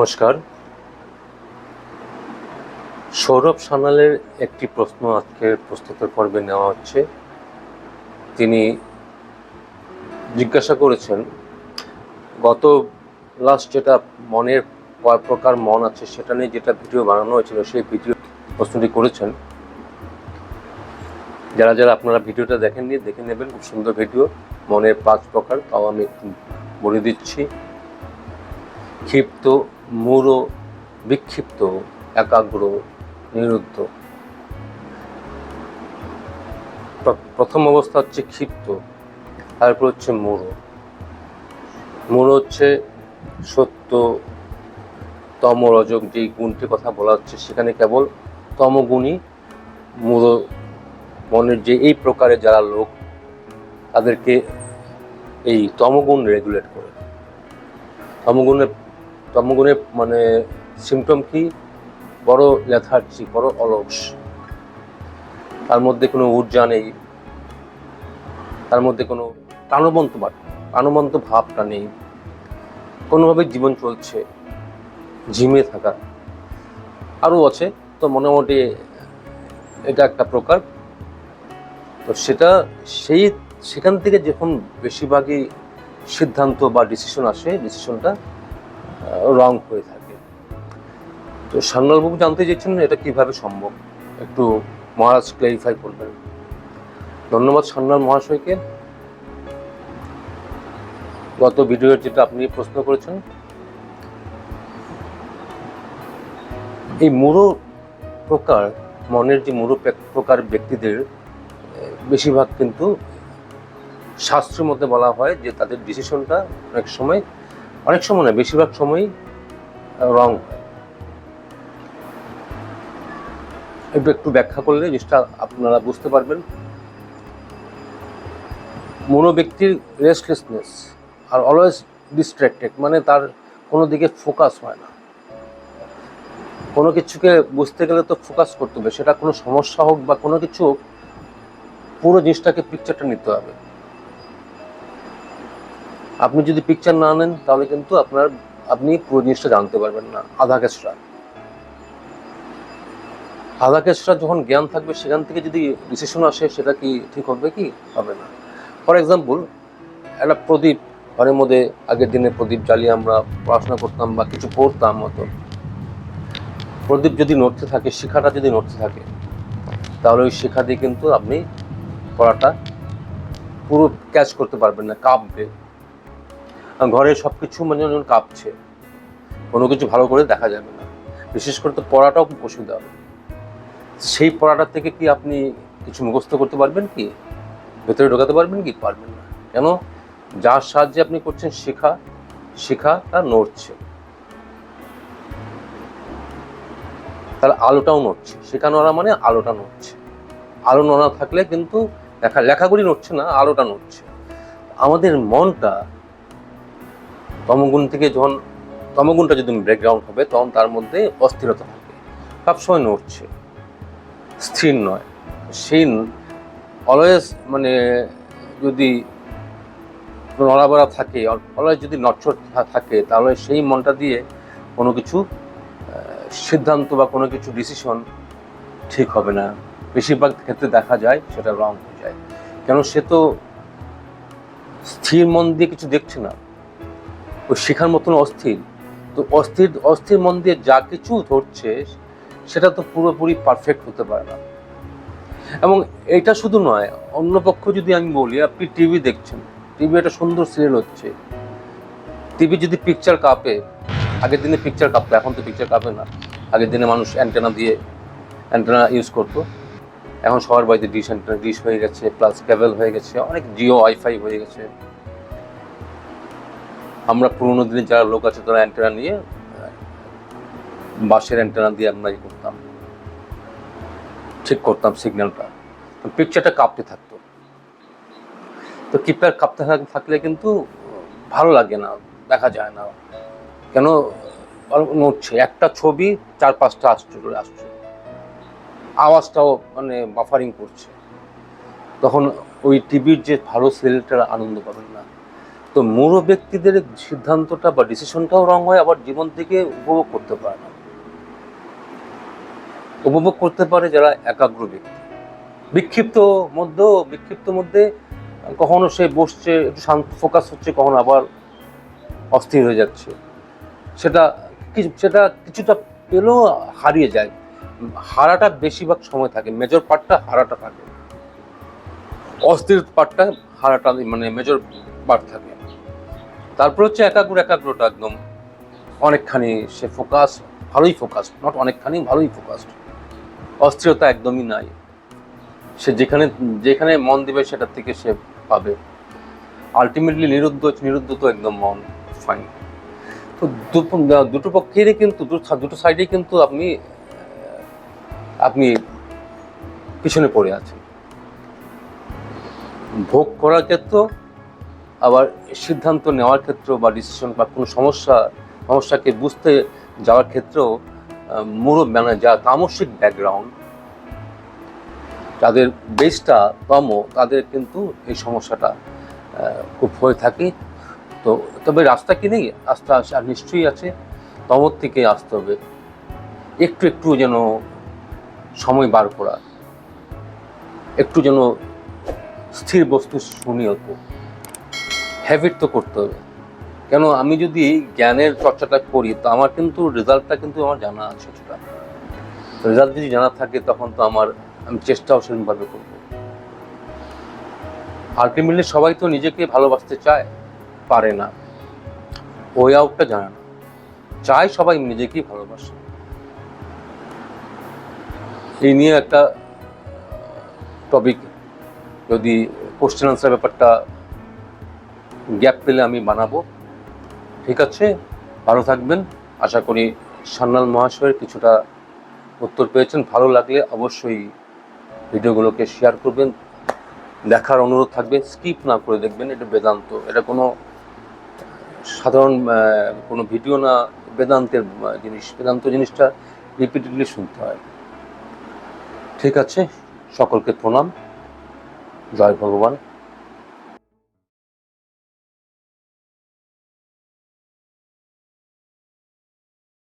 নমস্কার। সৌরভ সানালের একটি প্রশ্ন আজকের প্রস্তুতের পর্বে নেওয়া হচ্ছে। তিনি জিজ্ঞাসা করেছেন, গত লাস্ট যেটা মনের কয় প্রকার মন আছে সেটা নিয়ে যেটা ভিডিও বানানো হয়েছিল সেই ভিডিও প্রশ্নটি করেছেন। যারা যারা আপনারা ভিডিওটা দেখেননি, দেখে নেবেন, খুব সুন্দর ভিডিও, মনের পাঁচ প্রকার, তাও আমি বলে দিচ্ছি। ক্ষিপ্ত মূঢ়, বিক্ষিপ্ত, একাগ্র, নিরুদ্ধ। প্র- প্রথম অবস্থা হচ্ছে ক্ষিপ্ত, তারপর হচ্ছে মূঢ়। মূঢ় হচ্ছে সত্য তম রজক যেই গুণটির কথা বলা হচ্ছে, সেখানে কেবল তমগুণই মূঢ়। মনের যে এই প্রকারে যারা লোক, তাদেরকে এই তমগুণ রেগুলেট করে। তমগুণের তমগুণের মানে সিমটম কি? বড় লেথার্জি বড় অলস। তার মধ্যে কোনো ঊর্জা নেই। তার মধ্যে কোনো প্রাণবন্ত প্রাণবন্ত ভাবটা নেই। কোনোভাবে জীবন চলছে। ঝিমে থাকা। আরও আছে, তো মোটামুটি এটা একটা প্রকার। তো সেটা সেই সেখান থেকে যখন বেশিরভাগই সিদ্ধান্ত বা ডিসিশন আসে ডিসিশনটা রং হয়ে থাকে। তো সান্যালবাবু জানতে চেয়েছেন এটা কীভাবে সম্ভব? একটু মহারাজ ক্লারিফাই করবেন। ধন্যবাদ সান্যাল মহাশয়কে। গত ভিডিওর যেটা আপনি প্রশ্ন করেছেন, এই মূঢ় প্রকার, মনের যে পে- প্রকার ব্যক্তিদের বেশিরভাগ কিন্তু শাস্ত্রের মধ্যে বলা হয় যে তাদের ডিসিশনটা অনেক সময় অনেক সময় না, বেশিরভাগ সময়ই রং একটু একটু ব্যাখ্যা করলে জিনিসটা আপনারা বুঝতে পারবেন। মনো ব্যক্তির রেস্টলেসনেস আর অলওয়েজ ডিস্ট্র্যাক্টেড মানে তার কোনো দিকে ফোকাস হয় না। কোনো কিছুকে বুঝতে গেলে তো ফোকাস করতে হবে, সেটা কোনো সমস্যা হোক বা কোনো কিছু হোক, পুরো জিনিসটাকে পিকচারটা নিতে হবে। আপনি যদি পিকচার না নেন, তাহলে কিন্তু আপনার, আপনি পুরো জিনিসটা জানতে পারবেন না। আধা কেসরা আধা কেসরা যখন জ্ঞান থাকবে, সেখান থেকে যদি ডিসিশন আসে, সেটা কি ঠিক হবে কি? হবে না। ফর এক্সাম্পল একটা প্রদীপ, ঘরের মধ্যে আগের দিনে প্রদীপ জ্বালিয়ে আমরা পড়াশোনা করতাম বা কিছু পড়তাম মতো প্রদীপ যদি নড়তে থাকে, শিখাটা যদি নড়তে থাকে, তাহলে ওই শিখা দিয়ে কিন্তু আপনি পড়াটা পুরো ক্যাচ করতে পারবেন না, কাঁপবে। ঘরে সব কিছু মানে কাঁপছে। কোনো কিছু ভালো করে দেখা যাবে না। বিশেষ করে তো পড়াটাও খুব অসুবিধা হবে। সেই পড়াটার থেকে কি আপনি কিছু মুখস্থ করতে পারবেন কি? ভেতরে ঢোকাতে পারবেন কি? পারবেন না। কেন? যার সাহায্যে আপনি করছেন শেখা শেখা তা নড়ছে। তাহলে আলোটাও নড়ছে। শেখা নড়া মানে আলোটা নড়ছে। আলো নড়া থাকলে কিন্তু লেখা লেখাগুলি নড়ছে না, আলোটা নড়ছে। আমাদের মনটা তমগুণ থেকে যখন তমগুণটা যদি ব্রেকগ্রাউন্ড হবে, তখন তার মধ্যে অস্থিরতা থাকে সবসময় নড়ছে। স্থির নয়। সেই অলওয়েজ মানে যদি নড়াবড়া থাকে অলওয়েজ যদি নচ্ছর থাকে, তাহলে সেই মনটা দিয়ে কোনো কিছু সিদ্ধান্ত বা কোনো কিছু ডিসিশন ঠিক হবে না। বেশিরভাগ ক্ষেত্রে দেখা যায় সেটা রং হয়ে যায়। কেন সে তো স্থির মন দিয়ে কিছু দেখছে না। ওই শেখার মতন অস্থির। তো অস্থির অস্থির মন দিয়ে যা কিছু ধরছে, সেটা তো পুরোপুরি পারফেক্ট হতে পারে না। এবং এটা শুধু নয়, অন্য পক্ষ যদি আমি বলি, আপনি টিভি দেখছেন টিভি একটা সুন্দর সিরিয়াল হচ্ছে। টিভি যদি পিকচার কাঁপে, আগের দিনে পিকচার কাঁপতো, এখন তো পিকচার কাঁপে না। আগের দিনে মানুষ অ্যান্টেনা দিয়ে অ্যান্টেনা ইউজ করতো। এখন সবার বাড়িতে ডিশ অ্যান্টেনা ডিশ হয়ে গেছে প্লাস কেবল হয়ে গেছে, অনেক জিও ওয়াইফাই হয়ে গেছে। আমরা পুরোনো দিনে যারা লোক আছে তারা অ্যান্টেনা নিয়ে বাঁশের অ্যান্টেনা দিয়ে আমরা করতাম। ঠিক করতাম সিগন্যালটা তো পিকচারটা কাঁপতে থাকতো। তো কিপ্যার কাঁপতে থাকলে কিন্তু ভালো লাগে না, দেখা যায় না। কেন? নড়ছে একটা ছবি চার পাঁচটা আসছে, চলে আসছে। আওয়াজটাও মানে বাফারিং করছে। তখন ওই টিভির যে ভালো সিরিয়ালটার আনন্দ পাবেন না। তো মূঢ় ব্যক্তিদের সিদ্ধান্তটা বা ডিসিশনটাও রং হয়, আবার জীবন থেকে উপভোগ করতে পারে না। উপভোগ করতে পারে যারা একাগ্র ব্যক্তি। বিক্ষিপ্ত মধ্যেও বিক্ষিপ্ত মধ্যে কখনো সে বসছে, একটু শান্ত ফোকাস হচ্ছে, কখনো আবার অস্থির হয়ে যাচ্ছে। সেটা কিছু সেটা কিছুটা পেলেও হারিয়ে যায়। হারাটা বেশিরভাগ সময় থাকে মেজর পার্টটা হারাটা থাকে। অস্থির পার্টটা হারাটা মানে মেজর পার্ট থাকে। তারপর হচ্ছে একাগ্র একাগ্রটা একদম অনেকখানি সে ফোকাস ভালোই ফোকাস নট অনেকখানি, ভালোই ফোকাসড অস্থিরতা একদমই নাই। সে যেখানে যেখানে মন দিবে সেটার থেকে সে পাবে। আলটিমেটলি নিরুদ্ধ নিরুদ্ধ তো একদম মন ফাইন তো দুটো পক্ষেরই কিন্তু, দুটো সাইডেই কিন্তু আপনি আপনি পিছনে পড়ে আছেন। ভোগ করার ক্ষেত্র আবার সিদ্ধান্ত নেওয়ার ক্ষেত্র বা ডিসিশন বা কোনো সমস্যা, সমস্যাকে বুঝতে যাওয়ার ক্ষেত্রেও মূল মানে যা তামসিক ব্যাকগ্রাউন্ড তাদের বেসটা তম, তাদের কিন্তু এই সমস্যাটা খুব হয়ে থাকে। তো তবে রাস্তা কি নেই? রাস্তা নিশ্চয়ই আছে। তমর থেকে আসতে হবে। একটু একটু যেন সময় বার করা। একটু যেন স্থির বস্তু শুনিও তো হ্যাবিট তো করতে হবে। কেন আমি যদি জ্ঞানের চর্চাটা করি, তো আমার কিন্তু রেজাল্টটা কিন্তু আমার জানা আছে সেটা রেজাল্ট যদি জানা থাকে, তখন তো আমার, আমি চেষ্টাও সেরকমভাবে করব। আলটিমেটলি সবাই তো নিজেকে ভালোবাসতে চায়, পারে না। ওয়ে আউটটা জানে না। চায় সবাই নিজেকেই ভালোবাসে। এই নিয়ে একটা টপিক যদি কোশ্চেন আনসার ব্যাপারটা গ্যাপ পেলে আমি বানাবো। ঠিক আছে? ভালো থাকবেন। আশা করি সান্নাল মহাশয়ের কিছুটা উত্তর পেয়েছেন। ভালো লাগলে অবশ্যই ভিডিওগুলোকে শেয়ার করবেন। দেখার অনুরোধ থাকবে। স্কিপ না করে দেখবেন, এটা বেদান্ত। এটা কোনো সাধারণ কোনো ভিডিও না, বেদান্তের জিনিস। বেদান্ত জিনিসটা রিপিটেডলি শুনতে হয়। ঠিক আছে? সকলকে প্রণাম। জয় ভগবান।